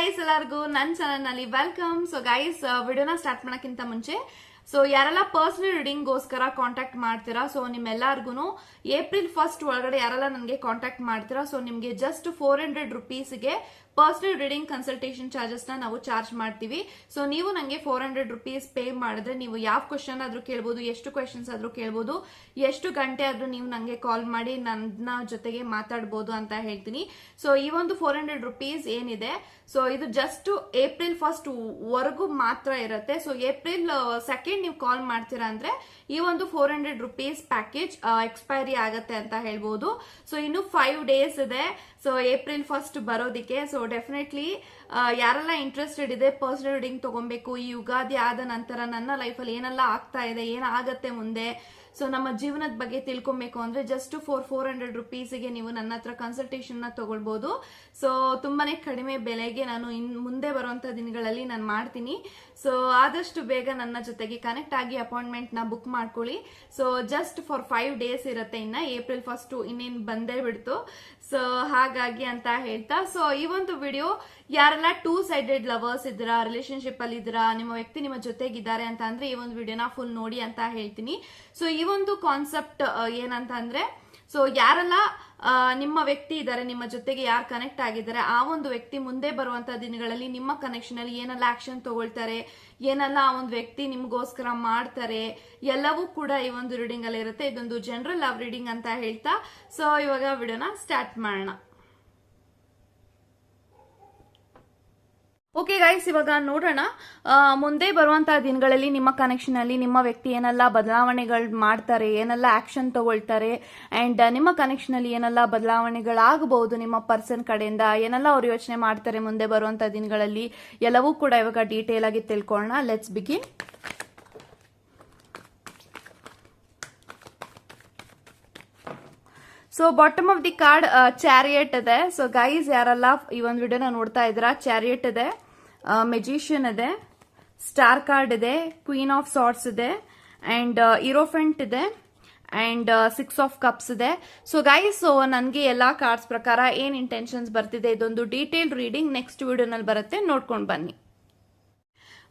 Guys ಎಲ್ಲರಿಗೂ ನನ್ನ ಚಾನಲ್ನಲ್ಲಿ ವೆಲ್ಕಮ್ ಸೊ ಗೈಸ್ ವಿಡಿಯೋನ ಸ್ಟಾರ್ಟ್ ಮಾಡೋಕ್ಕಿಂತ ಮುಂಚೆ ಸೊ ಯಾರೆಲ್ಲ ಪರ್ಸನಲ್ ರೀಡಿಂಗ್ಗೋಸ್ಕರ ಕಾಂಟ್ಯಾಕ್ಟ್ ಮಾಡ್ತೀರಾ ಸೊ ನಿಮ್ಮೆಲ್ಲರಿಗೂ ಏಪ್ರಿಲ್ ಫಸ್ಟ್ ಒಳಗಡೆ ಯಾರೆಲ್ಲ ನನಗೆ ಕಾಂಟ್ಯಾಕ್ಟ್ ಮಾಡ್ತೀರಾ ಸೊ ನಿಮಗೆ ಜಸ್ಟ್ ಫೋರ್ ಹಂಡ್ರೆಡ್ ರುಪೀಸ್ಗೆ ಪರ್ಸನಲ್ ರೀಡಿಂಗ್ ಕನ್ಸಲ್ಟೇಷನ್ ಚಾರ್ಜಸ್ನ ನಾವು ಚಾರ್ಜ್ ಮಾಡ್ತೀವಿ. ಸೊ ನೀವು ನನಗೆ ಫೋರ್ ಹಂಡ್ರೆಡ್ ರುಪೀಸ್ ಪೇ ಮಾಡಿದ್ರೆ ನೀವು ಯಾವ ಕ್ವಶನ್ ಆದ್ರೂ ಕೇಳ್ಬೋದು, ಎಷ್ಟು ಕ್ವಶನ್ಸ್ ಆದ್ರೂ ಕೇಳ್ಬೋದು, ಎಷ್ಟು ಗಂಟೆ ಆದ್ರೂ ನೀವು ನನಗೆ ಕಾಲ್ ಮಾಡಿ ನನ್ನ ಜೊತೆಗೆ ಮಾತಾಡ್ಬೋದು ಅಂತ ಹೇಳ್ತೀನಿ. ಸೊ ಈ ಒಂದು ಫೋರ್ ಹಂಡ್ರೆಡ್ ರುಪೀಸ್ ಏನಿದೆ ಸೊ ಇದು ಜಸ್ಟ್ ಏಪ್ರಿಲ್ ಫಸ್ಟ್ ವರೆಗೂ ಮಾತ್ರ ಇರುತ್ತೆ. ಸೊ ಏಪ್ರಿಲ್ ಸೆಕೆಂಡ್ ನೀವು ಕಾಲ್ ಮಾಡ್ತೀರಾ ಅಂದ್ರೆ ಈ ಒಂದು four hundred rupees package expiry ಆಗತ್ತೆ ಅಂತ ಹೇಳ್ಬೋದು. ಸೊ ಇನ್ನು ಫೈವ್ ಡೇಸ್ ಇದೆ. ಸೊ ಏಪ್ರಿಲ್ ಫಸ್ಟ್ ಬರೋದಕ್ಕೆ. ಸೊ ಡೆಫಿನೆಟ್ಲಿ ಯಾರೆಲ್ಲ ಇಂಟ್ರೆಸ್ಟೆಡ್ ಇದೆ ಪರ್ಸನಲ್ ರೀಡಿಂಗ್ ತಗೊಬೇಕು, ಈ ಯುಗಾದಿ ಆದ ನಂತರ ನನ್ನ ಲೈಫಲ್ಲಿ ಏನೆಲ್ಲ ಆಗ್ತಾ ಇದೆ ಏನಾಗತ್ತೆ ಮುಂದೆ? ಸೊ ನಮ್ಮ ಜೀವನದ ಬಗ್ಗೆ ತಿಳ್ಕೊಬೇಕು ಅಂದ್ರೆ ಜಸ್ಟ್ ಫೋರ್ ಫೋರ್ ಹಂಡ್ರೆಡ್ ರುಪೀಸ್ಗೆ ನೀವು ನನ್ನ ಹತ್ರ ಕನ್ಸಲ್ಟೇಷನ್ನ ತಗೊಳ್ಬಹುದು ಸೊ ತುಂಬಾನೇ ಕಡಿಮೆ ಬೆಲೆಗೆ ನಾನು ಇನ್ ಮುಂದೆ ಬರುವಂತ ದಿನಗಳಲ್ಲಿ ನಾನು ಮಾಡ್ತೀನಿ. ಸೊ ಆದಷ್ಟು ಬೇಗ ನನ್ನ ಜೊತೆಗೆ ಕನೆಕ್ಟ್ ಆಗಿ ಅಪಾಯಿಂಟ್ಮೆಂಟ್ನ ಬುಕ್ ಮಾಡ್ಕೊಳ್ಳಿ. So just for five days ಇರುತ್ತೆ ಇನ್ನ ಏಪ್ರಿಲ್ ಫಸ್ಟ್ ಇನ್ನೇನ್ ಬಂದೇ ಬಿಡ್ತು. ಸೊ ಹಾಗಾಗಿ ಅಂತ ಹೇಳ್ತಾ ಸೊ ಈ ಒಂದು ವಿಡಿಯೋ ಯಾರೆಲ್ಲ ಟೂ ಸೈಡೆಡ್ ಲವರ್ಸ್ ಇದ್ರ ರಿಲೇಶನ್ಶಿಪ್ ಅಲ್ಲಿ ಇದ್ರ ನಿಮ್ಮ ವ್ಯಕ್ತಿ ನಿಮ್ಮ ಜೊತೆಗಿದ್ದಾರೆ ಅಂತ ಅಂದ್ರೆ ಈ ಒಂದು ವಿಡಿಯೋನ ಫುಲ್ ನೋಡಿ ಅಂತ ಹೇಳ್ತೀನಿ. ಸೊ ಈ ಒಂದು ಕಾನ್ಸೆಪ್ಟ್ ಏನಂತ ಅಂದ್ರೆ ಸೊ ಯಾರೆಲ್ಲ ನಿಮ್ಮ ವ್ಯಕ್ತಿ ಇದ್ದಾರೆ, ನಿಮ್ಮ ಜೊತೆಗೆ ಯಾರು ಕನೆಕ್ಟ್ ಆಗಿದ್ದಾರೆ, ಆ ಒಂದು ವ್ಯಕ್ತಿ ಮುಂದೆ ಬರುವಂತ ದಿನಗಳಲ್ಲಿ ನಿಮ್ಮ ಕನೆಕ್ಷನ್ ಅಲ್ಲಿ ಏನೆಲ್ಲ ಆಕ್ಷನ್ ತಗೊಳ್ತಾರೆ, ಏನೆಲ್ಲ ಆ ಒಂದು ವ್ಯಕ್ತಿ ನಿಮ್ಗೋಸ್ಕರ ಮಾಡ್ತಾರೆ, ಎಲ್ಲವೂ ಕೂಡ ಈ ಒಂದು ರೀಡಿಂಗ್ ಅಲ್ಲಿ ಇರುತ್ತೆ ಇದೊಂದು ಜನರಲ್ ಲವ್ ರೀಡಿಂಗ್ ಅಂತ ಹೇಳ್ತಾ ಸೊ ಇವಾಗ ವಿಡಿಯೋನ ಸ್ಟಾರ್ಟ್ ಮಾಡೋಣ. ಓಕೆ ಗೈಸ್ ಇವಾಗ ನೋಡೋಣ. ಮುಂದೆ ಬರುವಂತಹ ದಿನಗಳಲ್ಲಿ ನಿಮ್ಮ ಕನೆಕ್ಷನ್ ಅಲ್ಲಿ ನಿಮ್ಮ ವ್ಯಕ್ತಿ ಏನೆಲ್ಲ ಬದಲಾವಣೆಗಳು ಮಾಡ್ತಾರೆ, ಏನೆಲ್ಲ ಆಕ್ಷನ್ ತಗೊಳ್ತಾರೆ ಅಂಡ್ ನಿಮ್ಮ ಕನೆಕ್ಷನ್ ಅಲ್ಲಿ ಏನೆಲ್ಲ ಬದಲಾವಣೆಗಳಾಗಬಹುದು ನಿಮ್ಮ ಪರ್ಸನ್ ಕಡೆಯಿಂದ, ಏನೆಲ್ಲ ಅವ್ರು ಯೋಚನೆ ಮಾಡ್ತಾರೆ ಮುಂದೆ ಬರುವಂತಹ ದಿನಗಳಲ್ಲಿ, ಎಲ್ಲವೂ ಕೂಡ ಇವಾಗ ಡೀಟೇಲ್ ಆಗಿ ತಿಳ್ಕೊಳ್ಳೋಣ. Let's begin so bottom of the card chariot ಇದೆ. ಸೊ ಗೈಸ್ ಯಾರೆಲ್ಲ ಈ ಒಂದು ವಿಡಿಯೋನ ನೋಡ್ತಾ ಇದ್ದೀರಾ ಚಾರಿಯಟ್ ಇದೆ ಮೆಜಿಷಿಯನ್ ಇದೆ ಸ್ಟಾರ್ ಕಾರ್ಡ್ ಇದೆ ಕ್ವೀನ್ ಆಫ್ ಸಾರ್ಟ್ಸ್ ಇದೆ ಅಂಡ್ ಇರೋಫೆಂಟ್ ಇದೆ ಅಂಡ್ ಸಿಕ್ಸ್ ಆಫ್ ಕಪ್ಸ್ ಇದೆ. ಸೊ ಗೈಸ್ ಸೊ ನನಗೆ ಎಲ್ಲ ಕಾರ್ಡ್ಸ್ ಪ್ರಕಾರ ಏನು ಇಂಟೆನ್ಷನ್ಸ್ ಬರ್ತಿದೆ, ಇದೊಂದು ಡೀಟೇಲ್ ರೀಡಿಂಗ್ ನೆಕ್ಸ್ಟ್ ವಿಡಿಯೋನಲ್ಲಿ ಬರುತ್ತೆ. ನೋಡ್ಕೊಂಡು ಬನ್ನಿ.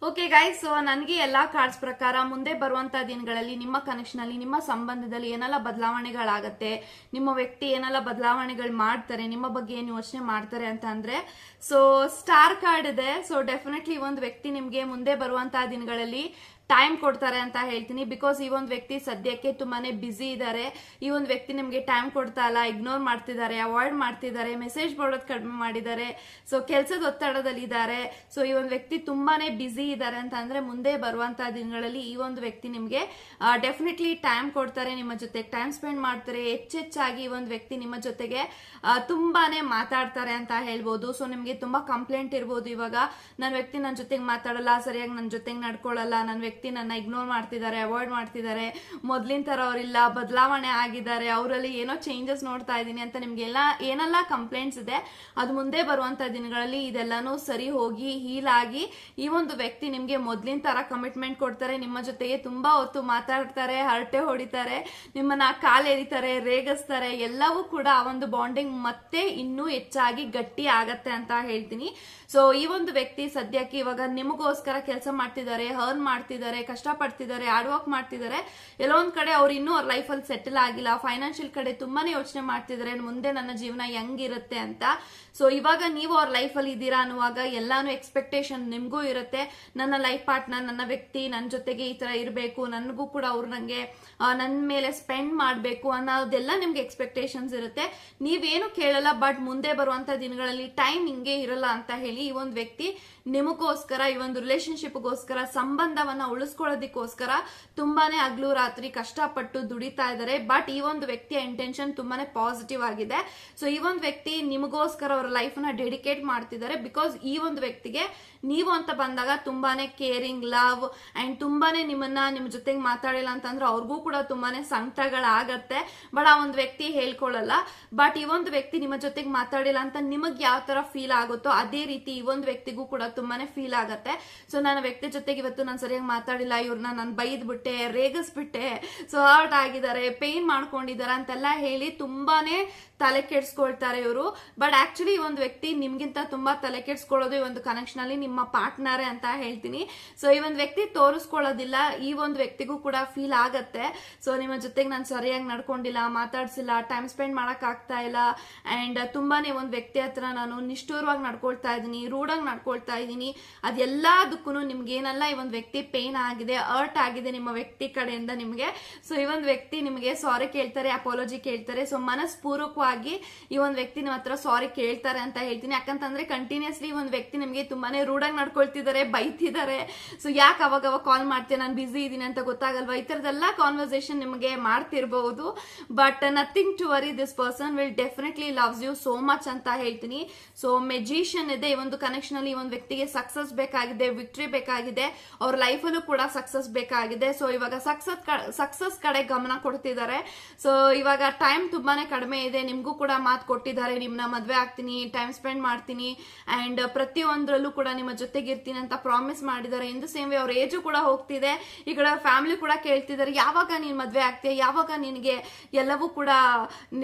ಓಕೆ ಗೈಸ್ ಸೊ ನನಗೆ ಎಲ್ಲಾ ಕಾರ್ಡ್ಸ್ ಪ್ರಕಾರ ಮುಂದೆ ಬರುವಂತ ದಿನಗಳಲ್ಲಿ ನಿಮ್ಮ ಕನೆಕ್ಷನ್ ಅಲ್ಲಿ, ನಿಮ್ಮ ಸಂಬಂಧದಲ್ಲಿ ಏನೆಲ್ಲ ಬದಲಾವಣೆಗಳಾಗತ್ತೆ, ನಿಮ್ಮ ವ್ಯಕ್ತಿ ಏನೆಲ್ಲ ಬದಲಾವಣೆಗಳು ಮಾಡ್ತಾರೆ, ನಿಮ್ಮ ಬಗ್ಗೆ ಏನು ಯೋಚನೆ ಮಾಡ್ತಾರೆ ಅಂತ ಅಂದ್ರೆ ಸೊ ಸ್ಟಾರ್ ಕಾರ್ಡ್ ಇದೆ. ಸೊ ಡೆಫಿನೆಟ್ಲಿ ಒಂದು ವ್ಯಕ್ತಿ ನಿಮ್ಗೆ ಮುಂದೆ ಬರುವಂತಹ ದಿನಗಳಲ್ಲಿ ಟೈಮ್ ಕೊಡ್ತಾರೆ ಅಂತ ಹೇಳ್ತೀನಿ. ಬಿಕಾಸ್ ಈ ಒಂದು ವ್ಯಕ್ತಿ ಸದ್ಯಕ್ಕೆ ತುಂಬಾನೇ ಬ್ಯುಸಿ ಇದ್ದಾರೆ ಈ ಒಂದು ವ್ಯಕ್ತಿ ನಿಮಗೆ ಟೈಮ್ ಕೊಡ್ತಾ ಇಲ್ಲ ಇಗ್ನೋರ್ ಮಾಡ್ತಿದ್ದಾರೆ ಅವಾಯ್ಡ್ ಮಾಡ್ತಿದ್ದಾರೆ ಮೆಸೇಜ್ ಬರೋದು ಕಡಿಮೆ ಮಾಡಿದ್ದಾರೆ. ಸೊ ಕೆಲಸದ ಒತ್ತಡದಲ್ಲಿ ಇದ್ದಾರೆ ಸೊ ಈ ಒಂದು ವ್ಯಕ್ತಿ ತುಂಬಾನೇ ಬ್ಯುಸಿ ಇದ್ದಾರೆ ಅಂತ ಅಂದ್ರೆ ಮುಂದೆ ಬರುವಂತಹ ದಿನಗಳಲ್ಲಿ ಈ ಒಂದು ವ್ಯಕ್ತಿ ನಿಮಗೆ ಡೆಫಿನೆಟ್ಲಿ ಟೈಮ್ ಕೊಡ್ತಾರೆ ನಿಮ್ಮ ಜೊತೆ. ಟೈಮ್ ಸ್ಪೆಂಡ್ ಮಾಡ್ತಾರೆ. ಹೆಚ್ಚೆಚ್ಚಾಗಿ ಈ ಒಂದು ವ್ಯಕ್ತಿ ನಿಮ್ಮ ಜೊತೆಗೆ ತುಂಬಾನೇ ಮಾತಾಡ್ತಾರೆ ಅಂತ ಹೇಳ್ಬೋದು. ಸೊ ನಿಮಗೆ ತುಂಬಾ ಕಂಪ್ಲೇಂಟ್ ಇರ್ಬೋದು ಇವಾಗ. ನನ್ನ ವ್ಯಕ್ತಿ ನನ್ನ ಜೊತೆಗೆ ಮಾತಾಡಲ್ಲ, ಸರಿಯಾಗಿ ನನ್ನ ಜೊತೆಗೆ ನಡ್ಕೊಳ್ಳಲ್ಲ ನನ್ನ ವ್ಯಕ್ತಿ ನನ್ನ ಇಗ್ನೋರ್ ಮಾಡ್ತಿದ್ದಾರೆ ಅವಾಯ್ಡ್ ಮಾಡ್ತಿದ್ದಾರೆ. ಮೊದಲಿನ ತರ ಅವರಿಲ್ಲ, ಬದಲಾವಣೆ ಆಗಿದ್ದಾರೆ. ಅವರಲ್ಲಿ ಏನೋ ಚೇಂಜಸ್ ನೋಡ್ತಾ ಇದ್ದೀನಿ ಅಂತ ನಿಮ್ಗೆಲ್ಲ ಏನೆಲ್ಲ ಕಂಪ್ಲೇಂಟ್ಸ್ ಇದೆ, ಅದು ಮುಂದೆ ಬರುವಂತ ದಿನಗಳಲ್ಲಿ ಇದೆಲ್ಲಾನು ಸರಿ ಹೋಗಿ ಹೀಲ್ ಆಗಿ ಈ ಒಂದು ವ್ಯಕ್ತಿ ನಿಮ್ಗೆ ಮೊದಲಿನ ತರ ಕಮಿಟ್ಮೆಂಟ್ ಕೊಡ್ತಾರೆ. ನಿಮ್ಮ ಜೊತೆಗೆ ತುಂಬಾ ಹೊತ್ತು ಮಾತಾಡ್ತಾರೆ, ಹರಟೆ ಹೊಡಿತಾರೆ, ನಿಮ್ಮನ್ನ ಕಾಲೆರಿತಾರೆ ರೇಗಿಸ್ತಾರೆ. ಎಲ್ಲವೂ ಕೂಡ ಆ ಒಂದು ಬಾಂಡಿಂಗ್ ಮತ್ತೆ ಇನ್ನೂ ಹೆಚ್ಚಾಗಿ ಗಟ್ಟಿ ಆಗತ್ತೆ ಅಂತ ಹೇಳ್ತೀನಿ. ಸೊ ಈ ಒಂದು ವ್ಯಕ್ತಿ ಸದ್ಯಕ್ಕೆ ಇವಾಗ ನಿಮಗೋಸ್ಕರ ಕೆಲಸ ಮಾಡ್ತಿದ್ದಾರೆ ಹರ್ನ್ ಮಾಡ್ತಿದ್ದಾರೆ. ಕಷ್ಟಪಡ್ತಿದ್ದಾರೆ ಹಾರ್ಡ್ ವರ್ಕ್ ಮಾಡ್ತಿದ್ದಾರೆ. ಎಲ್ಲೊಂದ್ ಕಡೆ ಅವ್ರು ಇನ್ನೂ ಅವ್ರ ಲೈಫಲ್ಲಿ ಸೆಟಲ್ ಆಗಿಲ್ಲ ಫೈನಾನ್ಷಿಯಲ್ ಕಡೆ ತುಂಬಾನೇ ಯೋಚನೆ ಮಾಡ್ತಿದ್ದಾರೆ ಮುಂದೆ ನನ್ನ ಜೀವನ ಹೆಂಗಿರುತ್ತೆ ಅಂತ. ಸೊ ಇವಾಗ ನೀವು ಅವ್ರ ಲೈಫಲ್ಲಿ ಇದ್ದೀರಾ ಅನ್ನುವಾಗ ಎಲ್ಲಾನು ಎಕ್ಸ್ಪೆಕ್ಟೇಷನ್ ನಿಮ್ಗೂ ಇರುತ್ತೆ. ನನ್ನ ಲೈಫ್ ಪಾರ್ಟ್ನರ್ ನನ್ನ ವ್ಯಕ್ತಿ ನನ್ನ ಜೊತೆಗೆ ಈ ತರ ಇರಬೇಕು, ನನಗೂ ಕೂಡ ಅವ್ರು ನನಗೆ ನನ್ನ ಮೇಲೆ ಸ್ಪೆಂಡ್ ಮಾಡಬೇಕು ಅನ್ನೋದೆಲ್ಲ ನಿಮ್ಗೆ ಎಕ್ಸ್ಪೆಕ್ಟೇಷನ್ಸ್ ಇರುತ್ತೆ. ನೀವೇನು ಕೇಳಲ್ಲ ಬಟ್ ಮುಂದೆ ಬರುವಂತ ದಿನಗಳಲ್ಲಿ ಟೈಮ್ ಹಿಂಗೆ ಇರಲ್ಲ ಅಂತ ಹೇಳಿ ಈ ಒಂದು ವ್ಯಕ್ತಿ ನಿಮಗೋಸ್ಕರ, ಈ ಒಂದು ರಿಲೇಶನ್ಶಿಪ್ಗೋಸ್ಕರ ಸಂಬಂಧವನ್ನ ಉಳಿಸ್ಕೊಳ್ಳೋದಕ್ಕೋಸ್ಕರ ತುಂಬಾನೇ ಹಗ್ಲು ರಾತ್ರಿ ಕಷ್ಟಪಟ್ಟು ದುಡಿತಾ ಇದ್ದಾರೆ. ಬಟ್ ಈ ಒಂದು ವ್ಯಕ್ತಿಯ ಇಂಟೆನ್ಷನ್ ತುಂಬಾನೇ ಪಾಸಿಟಿವ್ ಆಗಿದೆ. ಸೊ ಈ ಒಂದು ವ್ಯಕ್ತಿ ನಿಮಗೋಸ್ಕರ ಅವರ ಲೈಫ್ನ ಡೆಡಿಕೇಟ್ ಮಾಡ್ತಿದ್ದಾರೆ. ಬಿಕಾಸ್ ಈ ಒಂದು ವ್ಯಕ್ತಿಗೆ ನೀವು ಅಂತ ಬಂದಾಗ ತುಂಬಾನೇ ಕೇರಿಂಗ್ ಲವ್ ಅಂಡ್ ತುಂಬಾನೇ ನಿಮ್ಮನ್ನ ನಿಮ್ ಜೊತೆಗೆ ಮಾತಾಡಿಲ್ಲ ಅಂತಂದ್ರೆ ಅವ್ರಿಗೂ ಕೂಡ ತುಂಬಾನೇ ಸಂಕಟಗಳಾಗತ್ತೆ. ಬಟ್ ಆ ಒಂದು ವ್ಯಕ್ತಿ ಹೇಳ್ಕೊಳ್ಳಲ್ಲ ಬಟ್ ಈ ಒಂದು ವ್ಯಕ್ತಿ ನಿಮ್ಮ ಜೊತೆಗೆ ಮಾತಾಡಿಲ್ಲ ಅಂತ ನಿಮಗೆ ಯಾವ ತರ ಫೀಲ್ ಆಗುತ್ತೋ ಅದೇ ರೀತಿ ಈ ಒಂದು ವ್ಯಕ್ತಿಗೂ ಕೂಡ ತುಂಬಾನೇ ಫೀಲ್ ಆಗತ್ತೆ. ಸೊ ನನ್ನ ವ್ಯಕ್ತಿ ಜೊತೆಗೆ ಇವತ್ತು ನಾನು ಸರಿಯಾಗಿ ಮಾತಾಡಿಲ್ಲ ಇವ್ರನ್ನ ನಾನು ಬೈದ್ಬಿಟ್ಟೆ, ರೇಗಿಸ್ಬಿಟ್ಟೆ ಸೊ ಹರ್ಟ್ ಆಗಿದ್ದಾರೆ ಪೇನ್ ಮಾಡ್ಕೊಂಡಿದ್ದಾರೆ ಅಂತೆಲ್ಲ ಹೇಳಿ ತುಂಬಾನೇ ತಲೆ ಕೆಡ್ಸ್ಕೊಳ್ತಾರೆ ಇವರು. ಬಟ್ ಆಕ್ಚುಲಿ ಒಂದು ವ್ಯಕ್ತಿ ನಿಮ್ಗಿಂತ ತುಂಬಾ ತಲೆ ಕೆಡ್ಸ್ಕೊಳ್ಳೋದು ಈ ಒಂದು ಕನೆಕ್ಷನ್ ಅಲ್ಲಿ ನಿಮ್ಮ ಪಾರ್ಟ್ನರ್ ಅಂತ ಹೇಳ್ತೀನಿ. ಸೊ ಈ ಒಂದು ವ್ಯಕ್ತಿ ತೋರಿಸ್ಕೊಳ್ಳೋದಿಲ್ಲ, ಈ ಒಂದು ವ್ಯಕ್ತಿಗೂ ಕೂಡ ಫೀಲ್ ಆಗತ್ತೆ. ಸೊ ನಿಮ್ಮ ಜೊತೆಗೆ ನಾನು ಸರಿಯಾಗಿ ನಡ್ಕೊಂಡಿಲ್ಲ, ಮಾತಾಡ್ಸಿಲ್ಲ ಟೈಮ್ ಸ್ಪೆಂಡ್ ಮಾಡಕ್ ಆಗ್ತಾ ಇಲ್ಲ. ಅಂಡ್ ತುಂಬಾನೇ ಒಂದು ವ್ಯಕ್ತಿ ಹತ್ರ ನಾನು ನಿಷ್ಠೂರವಾಗಿ ನಡ್ಕೊಳ್ತಾ ಇದ್ದೀನಿ, ರೂಢಾಗಿ ನಡ್ಕೊಳ್ತಾ ಇದ್ದೀನಿ. ಅದೆಲ್ಲದಕ್ಕೂ ನಿಮ್ಗೆ ಏನಲ್ಲ ಈ ಒಂದು ವ್ಯಕ್ತಿ ಪೇನ್ ಆಗಿದೆ ಅರ್ಟ್ ಆಗಿದೆ ನಿಮ್ಮ ವ್ಯಕ್ತಿ ಕಡೆಯಿಂದ ನಿಮಗೆ. ಸೊ ಈ ಒಂದು ವ್ಯಕ್ತಿ ನಿಮಗೆ ಸಾರಿ ಕೇಳ್ತಾರೆ ಅಪಾಲಜಿ ಕೇಳ್ತಾರೆ. ಸೊ ಮನಸ್ಪೂರ್ವಕವಾಗಿ ಈ ಒಂದು ವ್ಯಕ್ತಿ ನಿಮ್ಮ ಹತ್ರ ಸಾರಿ ಕೇಳ್ತಾರೆ ಅಂತ ಹೇಳ್ತೀನಿ. ಯಾಕಂತಂದ್ರೆ ಕಂಟಿನ್ಯೂಸ್ಲಿ ಒಂದು ವ್ಯಕ್ತಿ ನಿಮಗೆ ತುಂಬಾನೇ ರೂಢಾಗಿ ನಡ್ಕೊಳ್ತಿದ್ದಾರೆ, ಬೈತಿದ್ದಾರೆ. ಸೊ ಯಾಕೆ ಅವಾಗ ಅವಾಗ ಕಾಲ್ ಮಾಡ್ತೀನಿ ನಾನು ಬಿಸಿ ಇದ್ದೀನಿ ಅಂತ ಗೊತ್ತಾಗಲ್ವಾ? ಈ ತರದೆಲ್ಲ ಕಾನ್ವರ್ಸೇಷನ್ ನಿಮಗೆ ಮಾಡ್ತಿರ್ಬಹುದು but nothing to worry this person will definitely loves you so much ಅಂತ ಹೇಳ್ತೀನಿ. ಸೊ ಮೆಜಿಷಿಯನ್ ಇದೆ. ಈ ಒಂದು ಕನೆಕ್ಷನ್ ಅಲ್ಲಿ ಈ ಒಂದು ವ್ಯಕ್ತಿಗೆ ಸಕ್ಸಸ್ ಬೇಕಾಗಿದೆ ವಿಕ್ಟ್ರಿ ಬೇಕಾಗಿದೆ. ಅವ್ರ ಲೈಫಲ್ಲೂ ಕೂಡ ಸಕ್ಸಸ್ ಬೇಕಾಗಿದೆ. ಸೊ ಇವಾಗ ಸಕ್ಸಸ್ ಸಕ್ಸಸ್ ಕಡೆ ಗಮನ ಕೊಡ್ತಿದ್ದಾರೆ. ಸೊ ಇವಾಗ ಟೈಮ್ ತುಂಬಾನೇ ಕಡಿಮೆ ಇದೆ. ನಿಮ್ಗೂ ಕೂಡ ಮಾತು ಕೊಟ್ಟಿದ್ದಾರೆ. ನಿಮ್ನ ಮದ್ವೆ ಆಗ್ತೀನಿ ಟೈಮ್ ಸ್ಪೆಂಡ್ ಮಾಡ್ತೀನಿ ಅಂಡ್ ಪ್ರತಿಯೊಂದರಲ್ಲೂ ಕೂಡ ನಿಮ್ಮ ಜೊತೆಗೆ ಇರ್ತೀನಿ ಅಂತ ಪ್ರಾಮಿಸ್ ಮಾಡಿದ್ದಾರೆ. ಇನ್ ದ ಸೇಮ್ ವೇ ಅವ್ರ ಏಜು ಕೂಡ ಹೋಗ್ತಿದೆ. ಈ ಕಡೆ ಫ್ಯಾಮಿಲಿ ಕೂಡ ಕೇಳ್ತಿದ್ದಾರೆ. ಯಾವಾಗ ನೀನ್ ಮದ್ವೆ ಆಗ್ತೀಯ? ಯಾವಾಗ ನಿನಗೆ ಎಲ್ಲವೂ ಕೂಡ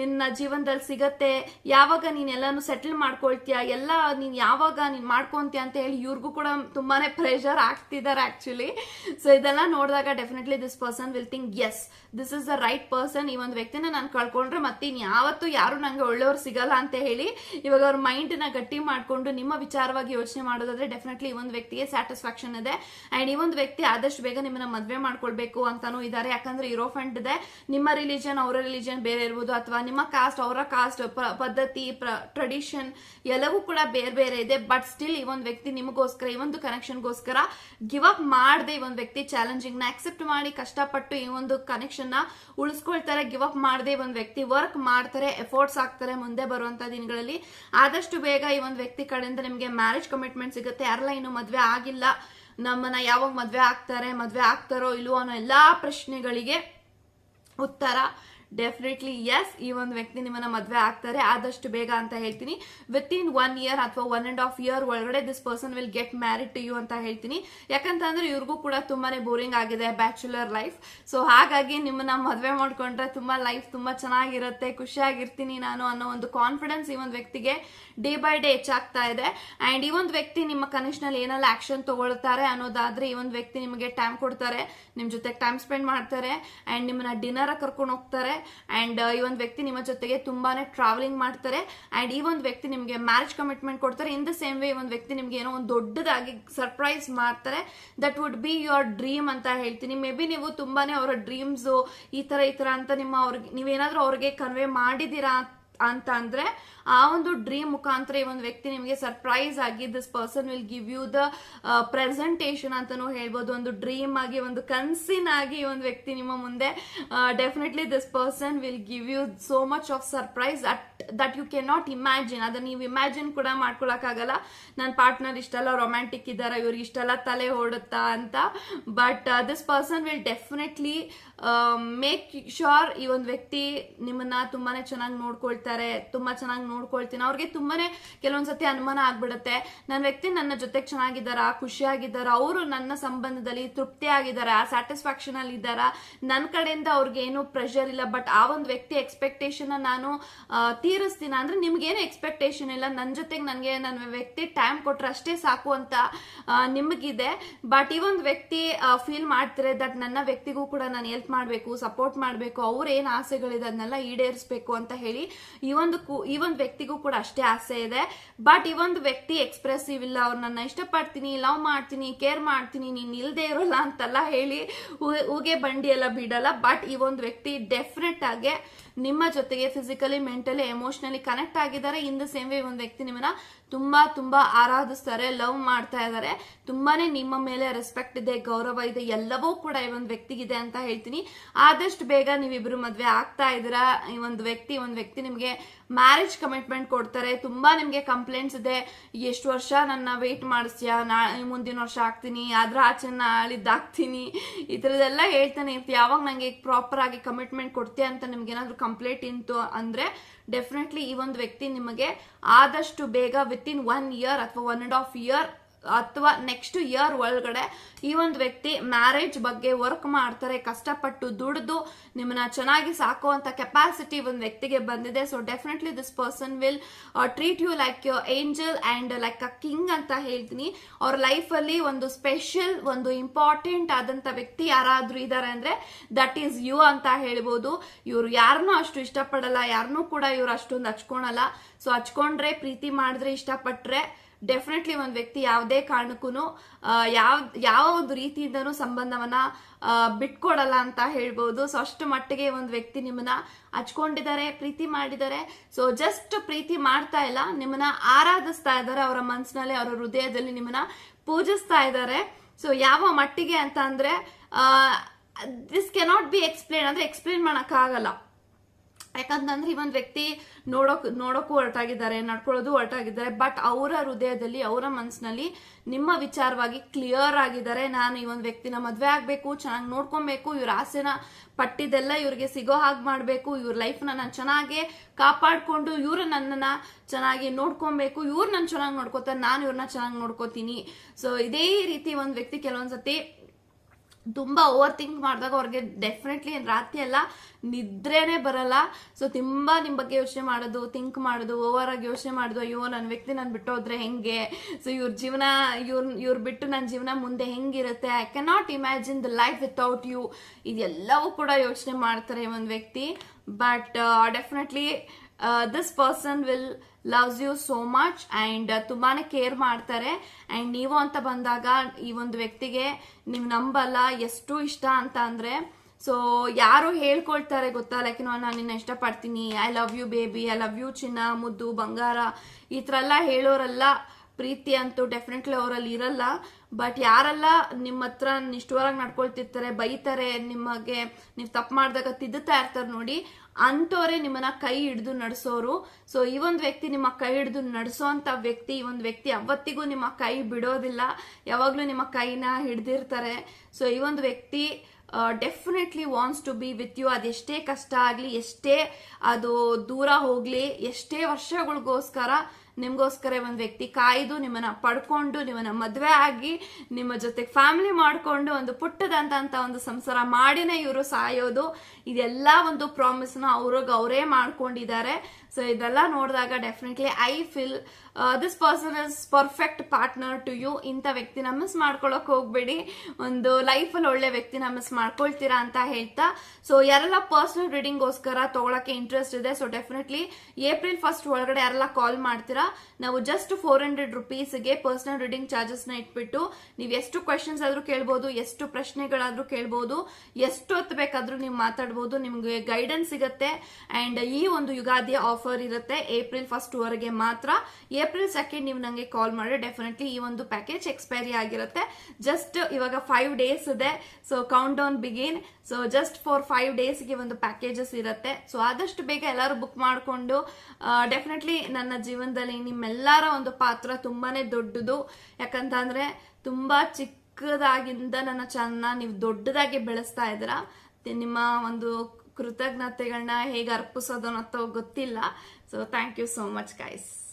ನಿನ್ನ ಜೀವನದಲ್ಲಿ ಸಿಗತ್ತೆ? ಯಾವಾಗ ನೀನ್ ಎಲ್ಲಾನು ಸೆಟಲ್ ಮಾಡ್ಕೊಳ್ತೀಯ? ಎಲ್ಲ ನೀನ್ ಯಾವಾಗ ನೀನ್ ಮಾಡ್ಕೊಂತೀಯ ಅಂತ ಹೇಳಿ ಇವ್ರಿಗೂ ಕೂಡ ತುಂಬಾನೇ ಪ್ರೆಷರ್ ಆಗ್ತಿದ್ದಾರೆ ಆಕ್ಚುಲಿ ಸೊ ಇದೆಲ್ಲ ನೋಡಿದಾಗ definitely this person will think as this is the right person ಈ ಒಂದು ವ್ಯಕ್ತಿನ ನಾನು ಕಳ್ಕೊಂಡ್ರೆ ಮತ್ತೆ ಯಾವತ್ತೂ ಯಾರು ನಂಗೆ ಒಳ್ಳೆಯವ್ರು ಸಿಗಲ್ಲ ಅಂತ ಹೇಳಿ ಇವಾಗ ಅವ್ರ ಮೈಂಡ್ನ ಗಟ್ಟಿ ಮಾಡ್ಕೊಂಡು ನಿಮ್ಮ ವಿಚಾರವಾಗಿ ಯೋಚನೆ ಮಾಡೋದಾದ್ರೆ ಡೆಫಿನೆಟ್ಲಿ ಈ ಒಂದು ವ್ಯಕ್ತಿಗೆ ಸ್ಯಾಟಿಸ್ಫ್ಯಾಕ್ಷನ್ ಇದೆ. ಅಂಡ್ ಈ ಒಂದು ವ್ಯಕ್ತಿ ಆದಷ್ಟು ಬೇಗ ನಿಮ್ಮನ್ನ ಮದುವೆ ಮಾಡ್ಕೊಳ್ಬೇಕು ಅಂತಾನೂ ಇದ್ದಾರೆ ಯಾಕಂದ್ರೆ ಇರೋ ಫಂಡ್ ಇದೆ. ನಿಮ್ಮ ರಿಲಿಜನ್ ಅವರ ರಿಲಿಜನ್ ಬೇರೆ ಇರ್ಬೋದು. ಅಥವಾ ನಿಮ್ಮ ಕಾಸ್ಟ್ ಅವರ ಕಾಸ್ಟ್ ಪದ್ಧತಿ ಟ್ರೆಡಿಷನ್ ಎಲ್ಲವೂ ಕೂಡ ಬೇರೆ ಬೇರೆ ಇದೆ. ಬಟ್ ಸ್ಟಿಲ್ ಈ ಒಂದು ವ್ಯಕ್ತಿ ನಿಮಗೋಸ್ಕರ, ಈ ಒಂದು ಕನೆಕ್ಷನ್ಗೋಸ್ಕರ ಗಿವ್ ಅಪ್ ಮಾಡದೆ ಈ ಒಂದು ವ್ಯಕ್ತಿ ಚಾಲೆಂಜಿಂಗ್ನ ಅಕ್ಸೆಪ್ಟ್ ಮಾಡಿ ಕಷ್ಟಪಟ್ಟು ಈ ಒಂದು ಕನೆಕ್ಷನ್ನ ಉಳಿಸ್ಕೊಳ್ತಾರೆ ಗಿವ್ ಅಪ್ ಮಾಡದೆ ಒಂದು ವ್ಯಕ್ತಿ ವರ್ಕ್ ಮಾಡ್ತಾರೆ ಎಫೋರ್ಟ್ಸ್ ಆಗ್ತಾರೆ ಮುಂದೆ ಬರುವಂತ ದಿನಗಳಲ್ಲಿ. ಆದಷ್ಟು ಬೇಗ ಈ ಒಂದು ವ್ಯಕ್ತಿ ಕಡೆಯಿಂದ ನಿಮಗೆ ಮ್ಯಾರೇಜ್ ಕಮಿಟ್ಮೆಂಟ್ ಸಿಗುತ್ತೆ. ಯಾರೆಲ್ಲ ಇನ್ನು ಮದುವೆ ಆಗಿಲ್ಲ, ನಮ್ಮನ್ನ ಯಾವಾಗ ಮದುವೆ ಆಗ್ತಾರೆ, ಮದುವೆ ಆಗ್ತಾರೋ ಇಲ್ವೋ ಅನ್ನೋ ಎಲ್ಲಾ ಪ್ರಶ್ನೆಗಳಿಗೆ ಉತ್ತರ. ಡೆಫಿನೆಟ್ಲಿ ಎಸ್ ಈ ಒಂದು ವ್ಯಕ್ತಿ ನಿಮ್ಮನ್ನ ಮದುವೆ ಆಗ್ತಾರೆ. ಆದಷ್ಟು ಬೇಗ ಅಂತ ಹೇಳ್ತೀನಿ. ವಿತ್ ಇನ್ ಒನ್ ಇಯರ್ ಅಥವಾ ಒನ್ ಅಂಡ್ ಹಾಫ್ ಇಯರ್ ಒಳಗಡೆ this person will get married to you ಅಂತ ಹೇಳ್ತೀನಿ. ಯಾಕಂತಂದ್ರೆ ಇವ್ರಿಗೂ ಕೂಡ ತುಂಬಾನೇ ಬೋರಿಂಗ್ ಆಗಿದೆ ಬ್ಯಾಚುಲರ್ ಲೈಫ್ ಸೊ ಹಾಗಾಗಿ ನಿಮ್ಮನ್ನ ಮದುವೆ ಮಾಡ್ಕೊಂಡ್ರೆ ತುಂಬಾ ಲೈಫ್ ತುಂಬಾ ಚೆನ್ನಾಗಿರುತ್ತೆ, ಖುಷಿಯಾಗಿರ್ತೀನಿ ನಾನು ಅನ್ನೋ ಒಂದು ಕಾನ್ಫಿಡೆನ್ಸ್ ಈ ಒಂದು ವ್ಯಕ್ತಿಗೆ ಡೇ ಬೈ ಡೇ ಹೆಚ್ಚಾಗ್ತಾ ಇದೆ. ಅಂಡ್ ಈ ಒಂದು ವ್ಯಕ್ತಿ ನಿಮ್ಮ ಕನಿಷ್ನಲ್ಲಿ ಏನೆಲ್ಲ ಆಕ್ಷನ್ ತಗೊಳ್ತಾರೆ ಅನ್ನೋದಾದ್ರೆ ಈ ಒಂದು ವ್ಯಕ್ತಿ ನಿಮಗೆ ಟೈಮ್ ಕೊಡ್ತಾರೆ, ನಿಮ್ ಜೊತೆ ಟೈಮ್ ಸ್ಪೆಂಡ್ ಮಾಡ್ತಾರೆ ಅಂಡ್ ನಿಮ್ಮನ್ನ ಡಿನ್ನರ್ ಕರ್ಕೊಂಡು ಹೋಗ್ತಾರೆ. ಅಂಡ್ ಈ ಒಂದು ವ್ಯಕ್ತಿ ನಿಮ್ಮ ಜೊತೆಗೆ ತುಂಬಾನೇ ಟ್ರಾವೆಲಿಂಗ್ ಮಾಡ್ತಾರೆ. ಆ್ಯಂಡ್ ಈ ಒಂದು ವ್ಯಕ್ತಿ ನಿಮಗೆ ಮ್ಯಾರೇಜ್ ಕಮಿಟ್ಮೆಂಟ್ ಕೊಡ್ತಾರೆ. ಇನ್ ದ ಸೇಮ್ ವೇ ಈ ಒಂದು ವ್ಯಕ್ತಿ ನಿಮ್ಗೆ ಏನೋ ಒಂದು ದೊಡ್ಡದಾಗಿ ಸರ್ಪ್ರೈಸ್ ಮಾಡ್ತಾರೆ. That would be your dream ಅಂತ ಹೇಳ್ತೀನಿ. ಮೇ ಬಿ ನೀವು ತುಂಬಾನೇ ಅವರ ಡ್ರೀಮ್ಸು ಈ ತರ, ಈ ಥರ ಅಂತ ನಿಮ್ಮ ಅವ್ರಿಗೆ, ನೀವೇನಾದ್ರೂ ಅವ್ರಿಗೆ ಕನ್ವೆ ಮಾಡಿದೀರಾ ಅಂತ ಅಂದ್ರೆ ಆ ಒಂದು ಡ್ರೀಮ್ ಮುಖಾಂತರ ಈ ಒಂದು ವ್ಯಕ್ತಿ ನಿಮಗೆ ಸರ್ಪ್ರೈಸ್ ಆಗಿ this person will give you the presentation ಅಂತಾನೂ ಹೇಳ್ಬೋದು. ಒಂದು ಡ್ರೀಮ್ ಆಗಿ, ಒಂದು ಕನ್ಸಿನಾಗಿ ಈ ಒಂದು ವ್ಯಕ್ತಿ ನಿಮ್ಮ ಮುಂದೆ definitely this person will give you so much of surprise at that you can not imagine ಅದನ್ನ ನೀವು ಇಮ್ಯಾಜಿನ್ ಕೂಡ ಮಾಡ್ಕೊಳಕ್ಕಾಗಲ್ಲ. ನನ್ನ ಪಾರ್ಟ್ನರ್ ಇಷ್ಟೆಲ್ಲ ರೊಮ್ಯಾಂಟಿಕ್ ಇದ್ದಾರ ಇವ್ರಿಗೆ ಇಷ್ಟೆಲ್ಲ ತಲೆ ಓಡುತ್ತಾ ಅಂತ. But this person will definitely make sure ಈ ಒಂದು ವ್ಯಕ್ತಿ ನಿಮ್ಮನ್ನ ತುಂಬಾನೇ ಚೆನ್ನಾಗಿ ನೋಡ್ಕೊಳ್ತಾರೆ, ತುಂಬಾ ಚೆನ್ನಾಗಿ ನೋಡ್ಕೊಳ್ತೀನಿ. ಅವ್ರಿಗೆ ತುಂಬಾನೇ ಕೆಲವೊಂದ್ಸತಿ ಅನುಮಾನ ಆಗ್ಬಿಡುತ್ತೆ. ನನ್ನ ವ್ಯಕ್ತಿ ನನ್ನ ಜೊತೆಗೆ ಚೆನ್ನಾಗಿದ್ದಾರ, ಖುಷಿಯಾಗಿದ್ದಾರ, ಅವರು ನನ್ನ ಸಂಬಂಧದಲ್ಲಿ ತೃಪ್ತಿ ಆಗಿದ್ದಾರ ಸ್ಯಾಟಿಸ್ಫ್ಯಾಕ್ಷನ್ ಅಲ್ಲಿ ಇದ್ದಾರ ನನ್ನ ಕಡೆಯಿಂದ ಅವ್ರಿಗೆ ಏನು ಪ್ರೆಷರ್ ಇಲ್ಲ ಬಟ್ ಆ ಒಂದು ವ್ಯಕ್ತಿ ಎಕ್ಸ್ಪೆಕ್ಟೇಷನ್ ನಾನು ತೀರಿಸ್ತೀನಿ. ಅಂದ್ರೆ ನಿಮ್ಗೇನು ಎಕ್ಸ್ಪೆಕ್ಟೇಷನ್ ಇಲ್ಲ ನನ್ನ ಜೊತೆಗೆ ನನಗೆ ನನ್ನ ವ್ಯಕ್ತಿ ಟೈಮ್ ಕೊಟ್ರೆ ಅಷ್ಟೇ ಸಾಕು ಅಂತ ನಿಮಗಿದೆ. ಬಟ್ ಈ ಒಂದು ವ್ಯಕ್ತಿ ಫೀಲ್ ಮಾಡ್ತಾರೆ ದಟ್ ನನ್ನ ವ್ಯಕ್ತಿಗೂ ಕೂಡ ನಾನು ಮಾಡಬೇಕು ಸಪೋರ್ಟ್ ಮಾಡಬೇಕು ಅವ್ರೇನು ಆಸೆಗಳಿದೆ ಅದನ್ನೆಲ್ಲ ಈಡೇರಿಸಬೇಕು ಅಂತ ಹೇಳಿ ಈ ಒಂದು ಈ ಒಂದು ವ್ಯಕ್ತಿಗೂ ಕೂಡ ಅಷ್ಟೇ ಆಸೆ ಇದೆ. ಬಟ್ ಈ ಒಂದು ವ್ಯಕ್ತಿ ಎಕ್ಸ್ಪ್ರೆಸಿವ್ ಇಲ್ಲ, ಅವ್ರು ನನ್ನ ಇಷ್ಟಪಡ್ತೀನಿ ಲವ್ ಮಾಡ್ತೀನಿ ಕೇರ್ ಮಾಡ್ತೀನಿ, ನೀನು ಇಲ್ಲದೇ ಇರೋಲ್ಲ ಅಂತೆಲ್ಲ ಹೇಳಿ ಹೂಗೆ ಬಂಡಿ ಎಲ್ಲ ಬಿಡಲ್ಲ. ಬಟ್ ಈ ಒಂದು ವ್ಯಕ್ತಿ ಡೆಫಿನೆಟ್ ಆಗಿ ನಿಮ್ಮ ಜೊತೆಗೆ ಫಿಸಿಕಲಿ ಮೆಂಟಲಿ ಎಮೋಷನಲಿ ಕನೆಕ್ಟ್ ಆಗಿದ್ದಾರೆ. ಇನ್ ಸೇಮ್ ವೇ ಒಂದು ವ್ಯಕ್ತಿ ನಿಮ್ಮನ್ನ ತುಂಬಾ ತುಂಬಾ ಆರಾಧಿಸ್ತಾರೆ ಲವ್ ಮಾಡ್ತಾ ಇದ್ದಾರೆ. ತುಂಬಾನೇ ನಿಮ್ಮ ಮೇಲೆ ರೆಸ್ಪೆಕ್ಟ್ ಇದೆ, ಗೌರವ ಇದೆ, ಎಲ್ಲವೂ ಕೂಡ ಈ ಒಂದು ವ್ಯಕ್ತಿಗಿದೆ ಅಂತ ಹೇಳ್ತೀನಿ. ಆದಷ್ಟು ಬೇಗ ನೀವಿಬ್ರು ಮದ್ವೆ ಆಗ್ತಾ ಇದ್ದೀರಾ? ಈ ಒಂದು ವ್ಯಕ್ತಿ ಒಂದು ವ್ಯಕ್ತಿ ನಿಮಗೆ ಮ್ಯಾರೇಜ್ ಕಮಿಟ್ಮೆಂಟ್ ಕೊಡ್ತಾರೆ. ತುಂಬಾ ನಿಮಗೆ ಕಂಪ್ಲೇಂಟ್ಸ್ ಇದೆ. ಎಷ್ಟು ವರ್ಷ ನನ್ನ ವೇಟ್ ಮಾಡಿಸ್ತೀಯಾ? ನಾ ಮುಂದಿನ ವರ್ಷ ಆಗ್ತೀನಿ. ಅದ್ರ ಆಚೆನ ಆಳಿದ್ದಾಗ್ತೀನಿ ಈ ಥರದ್ದೆಲ್ಲ ಹೇಳ್ತಾನೆ ಯಾವಾಗ ನನಗೆ ಪ್ರಾಪರ್ ಆಗಿ ಕಮಿಟ್ಮೆಂಟ್ ಕೊಡ್ತೀಯ ಅಂತ ನಿಮ್ಗೆ ಏನಾದ್ರು ಕಂಪ್ಲೇಂಟ್ ಇಂತು ಅಂದ್ರೆ ಡೆಫಿನೆಟ್ಲಿ ಈ ಒಂದು ವ್ಯಕ್ತಿ ನಿಮಗೆ ಆದಷ್ಟು ಬೇಗ ವಿತ್ ಇನ್ ಒನ್ ಇಯರ್ ಅಥವಾ ಒನ್ ಅಂಡ್ ಹಾಫ್ ಇಯರ್ ಅಥವಾ ನೆಕ್ಸ್ಟ್ ಇಯರ್ ಒಳಗಡೆ ಈ ಒಂದು ವ್ಯಕ್ತಿ ಮ್ಯಾರೇಜ್ ಬಗ್ಗೆ ವರ್ಕ್ ಮಾಡ್ತಾರೆ, ಕಷ್ಟಪಟ್ಟು ದುಡಿದು ನಿಮ್ಮನ್ನ ಚೆನ್ನಾಗಿ ಸಾಕುವಂತ ಕೆಪಾಸಿಟಿ ಒಂದು ವ್ಯಕ್ತಿಗೆ ಬಂದಿದೆ. So definitely this person will treat you like angel and like a king ಅಂತ ಹೇಳ್ತೀನಿ. ಅವ್ರ ಲೈಫ್ ಅಲ್ಲಿ ಒಂದು ಸ್ಪೆಷಲ್ ಒಂದು ಇಂಪಾರ್ಟೆಂಟ್ ಆದಂತ ವ್ಯಕ್ತಿ ಯಾರಾದ್ರೂ ಇದಾರೆ ಅಂದ್ರೆ ದಟ್ ಈಸ್ ಯು ಅಂತ ಹೇಳ್ಬೋದು. ಇವ್ರು ಯಾರನ್ನೂ ಅಷ್ಟು ಇಷ್ಟಪಡಲ್ಲ ಯಾರನ್ನೂ ಕೂಡ ಇವ್ರು ಅಷ್ಟೊಂದು ಹಚ್ಕೊಳಲ್ಲ ಸೊ ಹಚ್ಕೊಂಡ್ರೆ, ಪ್ರೀತಿ ಮಾಡಿದ್ರೆ ಇಷ್ಟಪಟ್ಟರೆ ಡೆಫಿನೆಟ್ಲಿ ಒಂದು ವ್ಯಕ್ತಿ ಯಾವುದೇ ಕಾರಣಕ್ಕೂ ಯಾವ ಯಾವ ಒಂದು ರೀತಿಯಿಂದನೂ ಸಂಬಂಧವನ್ನ ಬಿಟ್ಕೊಡಲ್ಲ ಅಂತ ಹೇಳ್ಬೋದು. ಸೊ ಅಷ್ಟು ಮಟ್ಟಿಗೆ ಒಂದು ವ್ಯಕ್ತಿ ನಿಮ್ಮನ್ನ ಹಚ್ಕೊಂಡಿದ್ದಾರೆ, ಪ್ರೀತಿ ಮಾಡಿದ್ದಾರೆ. ಸೊ ಜಸ್ಟ್ ಪ್ರೀತಿ ಮಾಡ್ತಾ ಇಲ್ಲ, ನಿಮ್ಮನ್ನ ಆರಾಧಿಸ್ತಾ ಇದ್ದಾರೆ, ಅವರ ಮನಸ್ಸಿನಲ್ಲಿ ಅವರ ಹೃದಯದಲ್ಲಿ ನಿಮ್ಮನ್ನ ಪೂಜಿಸ್ತಾ ಇದ್ದಾರೆ. ಸೊ ಯಾವ ಮಟ್ಟಿಗೆ ಅಂತ ಅಂದರೆ ದಿಸ್ ಕೆನಾಟ್ ಬಿ ಎಕ್ಸ್ಪ್ಲೇನ್ ಅಂದರೆ ಎಕ್ಸ್ಪ್ಲೇನ್ ಮಾಡಕ್ಕಾಗಲ್ಲ. ಯಾಕಂತಂದ್ರೆ ಈ ಒಂದು ವ್ಯಕ್ತಿ ನೋಡೋಕ್, ನೋಡೋಕ್ಕೂ ಹೊರಟಾಗಿದ್ದಾರೆ, ನಡ್ಕೊಳ್ಳೋದು ಹೊರಟಾಗಿದ್ದಾರೆ ಬಟ್ ಅವರ ಹೃದಯದಲ್ಲಿ, ಅವರ ಮನಸ್ಸಿನಲ್ಲಿ ನಿಮ್ಮ ವಿಚಾರವಾಗಿ ಕ್ಲಿಯರ್ ಆಗಿದ್ದಾರೆ. ನಾನು ಈ ಒಂದು ವ್ಯಕ್ತಿನ ಮದುವೆ ಆಗಬೇಕು, ಚೆನ್ನಾಗಿ ನೋಡ್ಕೊಬೇಕು, ಇವ್ರ ಆಸೆನ ಪಟ್ಟಿದ್ದೆಲ್ಲ ಇವ್ರಿಗೆ ಸಿಗೋ ಹಾಗೆ ಮಾಡಬೇಕು, ಇವ್ರ ಲೈಫ್ನ ನಾನು ಚೆನ್ನಾಗಿ ಕಾಪಾಡಿಕೊಂಡು ಇವರು ನನ್ನನ್ನ ಚೆನ್ನಾಗಿ ನೋಡ್ಕೊಬೇಕು, ಇವ್ರು ನನ್ನ ಚೆನ್ನಾಗಿ ನೋಡ್ಕೋತಾರೆ, ನಾನು ಇವ್ರನ್ನ ಚೆನ್ನಾಗಿ ನೋಡ್ಕೋತೀನಿ. ಸೊ ಇದೇ ರೀತಿ ಒಂದು ವ್ಯಕ್ತಿ ಕೆಲವೊಂದ್ಸತಿ ತುಂಬಾ ಓವರ್ ಥಿಂಕ್ ಮಾಡಿದಾಗ ಅವ್ರಿಗೆ ಡೆಫಿನೆಟ್ಲಿ ರಾತ್ರಿ ಎಲ್ಲ ನಿದ್ರೆನೇ ಬರಲ್ಲ. ಸೊ ತುಂಬ ನಿಮ್ಮ ಬಗ್ಗೆ ಯೋಚನೆ ಮಾಡೋದು ಥಿಂಕ್ ಮಾಡೋದು ಓವರ್ ಆಗಿ ಯೋಚನೆ ಮಾಡೋದು, ಅಯ್ಯೋ ನನ್ನ ವ್ಯಕ್ತಿ ನಾನು ಬಿಟ್ಟೋದ್ರೆ ಹೆಂಗೆ? ಸೊ ಇವ್ರ ಜೀವನ, ಇವ್ರ, ಇವ್ರು ಬಿಟ್ಟು ನನ್ನ ಜೀವನ ಮುಂದೆ ಹೆಂಗಿರುತ್ತೆ? I cannot imagine the life without you ಇದೆಲ್ಲವೂ ಕೂಡ ಯೋಚನೆ ಮಾಡ್ತಾರೆ ಒಂದು ವ್ಯಕ್ತಿ. But definitely this person will loves you so much and ತುಂಬಾನೇ ಕೇರ್ ಮಾಡ್ತಾರೆ. ಅಂಡ್ ನೀವು ಅಂತ ಬಂದಾಗ ಈ ಒಂದು ವ್ಯಕ್ತಿಗೆ ನೀವು ನಂಬಲ್ಲ, ಎಷ್ಟು ಇಷ್ಟ ಅಂತ ಅಂದ್ರೆ ಸೊ ಯಾರು ಹೇಳ್ಕೊಳ್ತಾರೆ ಗೊತ್ತಾ? ಲೈಕ್ ನಾನು ನಿನ್ನ ಇಷ್ಟಪಡ್ತೀನಿ. I love you baby I love you ಚಿನ್ನ, ಮುದ್ದು, ಬಂಗಾರ. ಈ ಥರ ಎಲ್ಲ ಹೇಳೋರೆಲ್ಲ ಪ್ರೀತಿ ಅಂತೂ ಡೆಫಿನೆಟ್ಲಿ ಅವರಲ್ಲಿ ಇರಲ್ಲ. ಬಟ್ ಯಾರೆಲ್ಲ ನಿಮ್ಮ ಹತ್ರ ನಿಷ್ಠುವರಾಗಿ ನಡ್ಕೊಳ್ತಿರ್ತಾರೆ, ಬೈತಾರೆ, ನಿಮಗೆ, ನೀವು ತಪ್ಪು ಮಾಡಿದಾಗ ತಿದ್ದುತ್ತಾ ಇರ್ತಾರೆ ನೋಡಿ ಅಂಥವ್ರೆ ನಿಮ್ಮನ್ನ ಕೈ ಹಿಡಿದು ನಡೆಸೋರು. ಸೊ ಈ ಒಂದು ವ್ಯಕ್ತಿ ನಿಮ್ಮ ಕೈ ಹಿಡಿದು ನಡೆಸೋಂಥ ವ್ಯಕ್ತಿ, ಈ ಒಂದು ವ್ಯಕ್ತಿ ಅವತ್ತಿಗೂ ನಿಮ್ಮ ಕೈ ಬಿಡೋದಿಲ್ಲ. ಯಾವಾಗಲೂ ನಿಮ್ಮ ಕೈನ ಹಿಡ್ದಿರ್ತಾರೆ. ಸೊ ಈ ಒಂದು ವ್ಯಕ್ತಿ definitely wants to be with you ಅದೆಷ್ಟೇ ಕಷ್ಟ ಆಗಲಿ, ಎಷ್ಟೇ ಅದು ದೂರ ಹೋಗ್ಲಿ, ಎಷ್ಟೇ ವರ್ಷಗಳಿಗೋಸ್ಕರ ನಿಮ್ಗೋಸ್ಕರ ಒಂದು ವ್ಯಕ್ತಿ ಕಾಯ್ದು ನಿಮ್ಮನ್ನ ಪಡ್ಕೊಂಡು ನಿಮ್ಮನ್ನ ಮದುವೆ ಆಗಿ ನಿಮ್ಮ ಜೊತೆ ಫ್ಯಾಮಿಲಿ ಮಾಡಿಕೊಂಡು ಒಂದು ಪುಟ್ಟದಂತ ಒಂದು ಸಂಸಾರ ಮಾಡಿನೇ ಇವರು ಸಾಯೋದು. ಇದೆಲ್ಲ ಒಂದು ಪ್ರಾಮಿಸ್ನ ಅವ್ರಿಗೆ ಅವರೇ ಮಾಡ್ಕೊಂಡಿದ್ದಾರೆ. ಸೊ ಇದೆಲ್ಲ ನೋಡಿದಾಗ definitely I feel this person is perfect partner to you ಇಂಥ ವ್ಯಕ್ತಿನ ಮಿಸ್ ಮಾಡ್ಕೊಳ್ಳೋಕೆ ಹೋಗ್ಬೇಡಿ. ಒಂದು ಲೈಫಲ್ಲಿ ಒಳ್ಳೆ ವ್ಯಕ್ತಿನ ಮಿಸ್ ಮಾಡ್ಕೊಳ್ತೀರಾ ಅಂತ ಹೇಳ್ತಾ. ಸೊ ಯಾರೆಲ್ಲ ಪರ್ಸನಲ್ ರೀಡಿಂಗ್ಗೋಸ್ಕರ ತಗೊಳಕ್ಕೆ ಇಂಟ್ರೆಸ್ಟ್ ಇದೆ. ಸೊ ಡೆಫಿನೆಟ್ಲಿ ಏಪ್ರಿಲ್ ಫಸ್ಟ್ ಒಳಗಡೆ ಯಾರೆಲ್ಲ ಕಾಲ್ ಮಾಡ್ತೀರಾ ನಾವು ಜಸ್ಟ್ ಫೋರ್ ಹಂಡ್ರೆಡ್ ರುಪೀಸ್ಗೆ ಪರ್ಸನಲ್ ರೀಡಿಂಗ್ ಚಾರ್ಜಸ್ನ ಇಟ್ಬಿಟ್ಟು ನೀವು ಎಷ್ಟು ಕ್ವೆಶನ್ಸ್ ಆದ್ರೂ ಕೇಳ್ಬೋದು, ಎಷ್ಟು ಪ್ರಶ್ನೆಗಳಾದ್ರೂ ಕೇಳ್ಬೋದು, ಎಷ್ಟು ಹೊತ್ತು ಬೇಕಾದರೂ ನೀವು ಮಾತಾಡ್ಬೋದು, ನಿಮ್ಗೆ ಗೈಡೆನ್ಸ್ ಸಿಗುತ್ತೆ. ಅಂಡ್ ಈ ಒಂದು ಯುಗಾದಿ ಆಫರ್ ಇರುತ್ತೆ ಏಪ್ರಿಲ್ ಫಸ್ಟ್ ವರೆಗೆ ಮಾತ್ರ. ಏಪ್ರಿಲ್ ಸೆಕೆಂಡ್ ನೀವು ನನಗೆ ಕಾಲ್ ಮಾಡಿ ಡೆಫಿನೆಟ್ಲಿ ಈ ಒಂದು ಪ್ಯಾಕೇಜ್ ಎಕ್ಸ್ಪೈರಿ ಆಗಿರುತ್ತೆ. ಜಸ್ಟ್ ಇವಾಗ ಫೈವ್ ಡೇಸ್ ಇದೆ. So count down begin so just for five ಡೇಸ್ಗೆ ಒಂದು ಪ್ಯಾಕೇಜಸ್ ಇರುತ್ತೆ. ಸೊ ಆದಷ್ಟು ಬೇಗ ಎಲ್ಲರೂ ಬುಕ್ ಮಾಡಿಕೊಂಡು ಡೆಫಿನೆಟ್ಲಿ ನನ್ನ ಜೀವನದಲ್ಲಿ ನಿಮ್ಮೆಲ್ಲರ ಒಂದು ಪಾತ್ರ ತುಂಬಾನೇ ದೊಡ್ಡದು. ಯಾಕಂತಂದ್ರೆ, ತುಂಬಾ ಚಿಕ್ಕದಾಗಿಂದ ನನ್ನ ಚಾನಲ್ನ ನೀವು ದೊಡ್ಡದಾಗಿ ಬೆಳೆಸ್ತಾ ಇದ್ದೀರಾ. ನಿಮ್ಮ ಒಂದು ಕೃತಜ್ಞತೆಗಳನ್ನ ಹೇಗೆ ಅರ್ಪಿಸೋದು ಅನ್ನೋ ಗೊತ್ತಿಲ್ಲ. So thank you so much guys